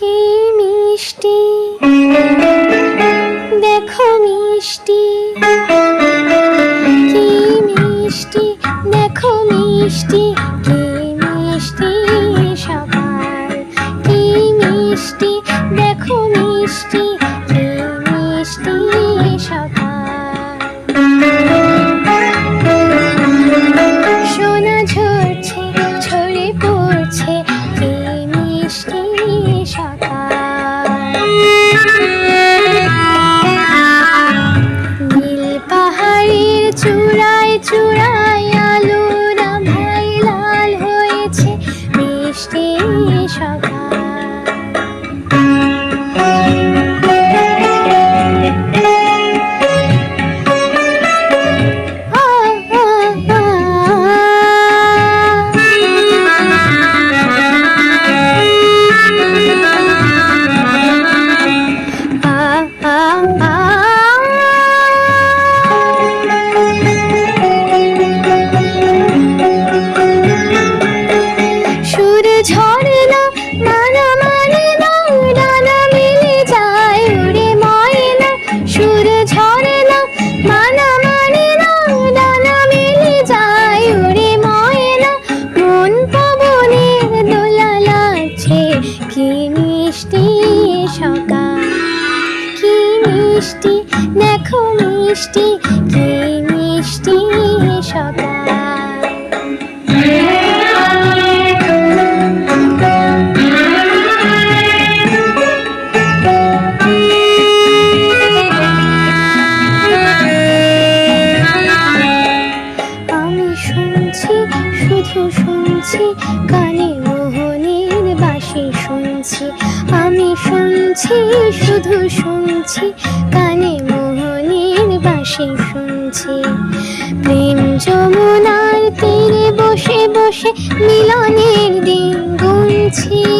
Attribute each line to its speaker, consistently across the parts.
Speaker 1: কি মিষ্টি? দেখো মিষ্টি। কি মিষ্টি? দেখো মিষ্টি। কি মিষ্টি সকাল কি মিষ্টি? দেখো মিষ্টি। কি মিষ্টি সকাল সুর ঝরে মানা ময়না। মন পবনের দোলা লাগছে মিষ্টি সকাল, কি মিষ্টি, দেখো মিষ্টি, কি শুনছি, শুধু শুনছি, কানে মোহনের বাসি শুনছি। আমি শুনছি, শুধু শুনছি, কানে মোহনের বাসি শুনছি। প্রেম যমুনার তীরে বসে বসে মিলনের দিন গুনছি।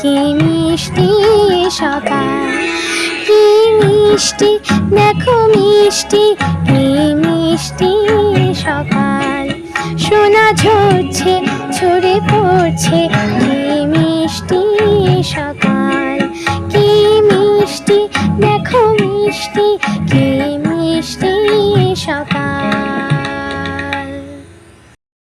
Speaker 1: কি মিষ্টি সকাল? কি মিষ্টি? দেখো মিষ্টি, কি মিষ্টি সকাল। সোনা ঝরছে, ঝরে পড়ছে, কি মিষ্টি সকাল? কি মিষ্টি? দেখো মিষ্টি, কি মিষ্টি সকাল।